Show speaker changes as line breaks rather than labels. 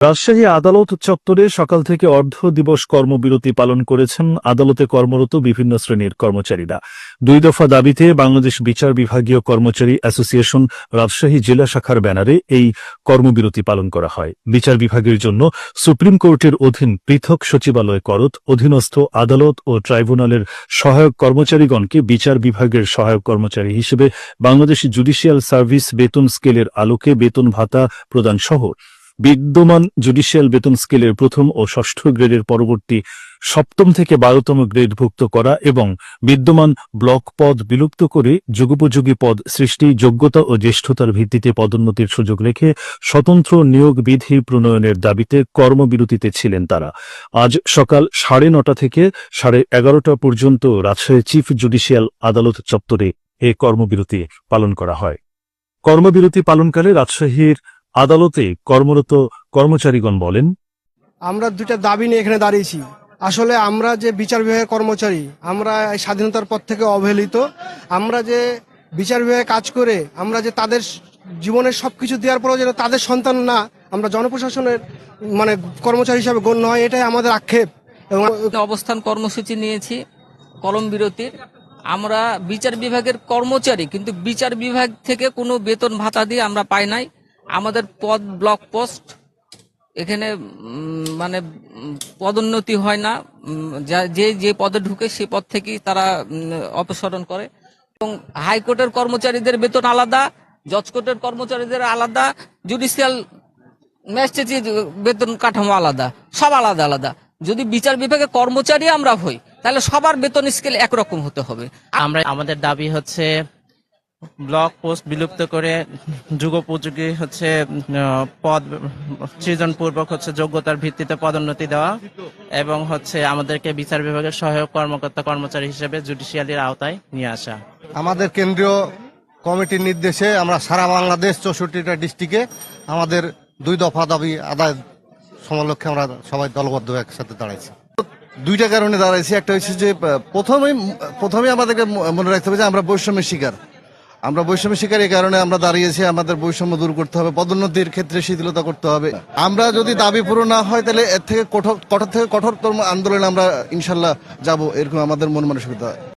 রাজশাহী আদালত চত্বরে সকাল থেকে অর্ধ দিবস কর্মবিরতি পালন করেছেন আদালতে কর্মরত বিভিন্ন শ্রেণির কর্মচারীরা। দুই দফা দাবিতে বাংলাদেশ বিচার বিভাগীয় কর্মচারী অ্যাসোসিয়েশন রাজশাহী জেলা শাখার ব্যানারে এই কর্মবিরতি পালন করা হয়। বিচার বিভাগের জন্য সুপ্রিম কোর্টের অধীন পৃথক সচিবালয় করত অধীনস্থ আদালত ও ট্রাইব্যুনালের সহায়ক কর্মচারীগণকে বিচার বিভাগের সহায়ক কর্মচারী হিসেবে বাংলাদেশ জুডিশিয়াল সার্ভিস বেতন স্কেলের আলোকে বেতন ভাতা প্রদান সহ বিদ্যমান জুডিশিয়াল বেতন স্কেলের প্রথম ও ষষ্ঠ গ্রেডের পরবর্তী সপ্তম থেকে বারোতম গ্রেডভুক্ত করা এবং বিদ্যমান ব্লক পদ বিলুপ্ত করে যুগোপযোগী পদ সৃষ্টি, যোগ্যতা ও জ্যেষ্ঠতার ভিত্তিতে পদোন্নতির সুযোগ রেখে স্বতন্ত্র নিয়োগ বিধি প্রণয়নের দাবিতে কর্মবিরতিতে ছিলেন তারা। আজ সকাল সাড়ে নটা থেকে সাড়ে এগারোটা পর্যন্ত রাজশাহী চিফ জুডিশিয়াল আদালত চত্বরে এ কর্মবিরতি পালন করা হয়। কর্মবিরতি পালনকালে রাজশাহীর আদালতে কর্মরত কর্মচারীগণ বলেন
আমরা দুইটা দাবি নিয়ে এখানে দাঁড়িয়েছি। আসলে আমরা যে বিচার বিভাগের কর্মচারী আমরা এই স্বাধীনতার পর থেকে অবহেলিত আমরা যে বিচার বিভাগে কাজ করে আমরা যে তাদের জীবনের সবকিছু দেওয়ার পরেও যেন তাদের সন্তান না আমরা জনপ্রশাসনের মানে কর্মচারী হিসাবে গণ্য হয় এটাই আমাদের আক্ষেপ। এবং
অবস্থান কর্মসূচি নিয়েছি কলম বিরতির। আমরা বিচার বিভাগের কর্মচারী কিন্তু বিচার বিভাগ থেকে কোনো বেতন ভাতা দিয়ে আমরা পাই নাই। আমাদের পদ ব্লক পোস্ট, এখানে মানে পদোন্নতি হয় না। যে যে পদে ঢুকে সে পদ থেকেই তারা অপসারণ করে। এবং হাইকোর্টের কর্মচারীদের বেতন আলাদা জজ কোর্টের কর্মচারীদের আলাদা, জুডিশিয়াল ম্যাজিস্ট্রেটের বেতন কাঠামো আলাদা, সব আলাদা আলাদা। যদি বিচার বিভাগে কর্মচারী আমরা হই, তাহলে সবার বেতন স্কেল একরকম হতে হবে।
আমরা, আমাদের দাবি হচ্ছে ব্লক পোস্ট বিলুপ্ত করে যুগোপযোগী হচ্ছে পদ সৃজনপূর্বক হচ্ছে যোগ্যতার ভিত্তিতে পদোন্নতি দেওয়া এবং হচ্ছে আমাদেরকে বিচার বিভাগের সহায়ক কর্মকর্তা কর্মচারী হিসেবে জুডিশিয়ালির আওতায় নিয়ে আসা।
আমাদের কেন্দ্রীয় কমিটির নির্দেশে আমরা সারা বাংলাদেশ চৌষট্টিটা ডিস্ট্রিক্টে আমাদের দুই দফা দাবি আদায় সমালক্ষে আমরা সবাই দলবদ্ধ একসাথে দাঁড়াইছি। দুইটা কারণে দাঁড়াইছি। একটা হচ্ছে যে আহ, প্রথমেই প্রথমে আমাদেরকে মনে রাখতে হবে যে আমরা বৈষম্যের শিকার। আমরা বৈষম্য শিকার এই কারণে আমরা দাঁড়িয়েছি, আমাদের বৈষম্য দূর করতে হবে, পদোন্নতির ক্ষেত্রে শিথিলতা করতে হবে। আমরা যদি দাবি পূরণ না হয়, তাহলে এর থেকে কঠোর কঠোর থেকে কঠোরতম আন্দোলনে আমরা ইনশাল্লাহ যাব, এরকম আমাদের মন মানসিকতা।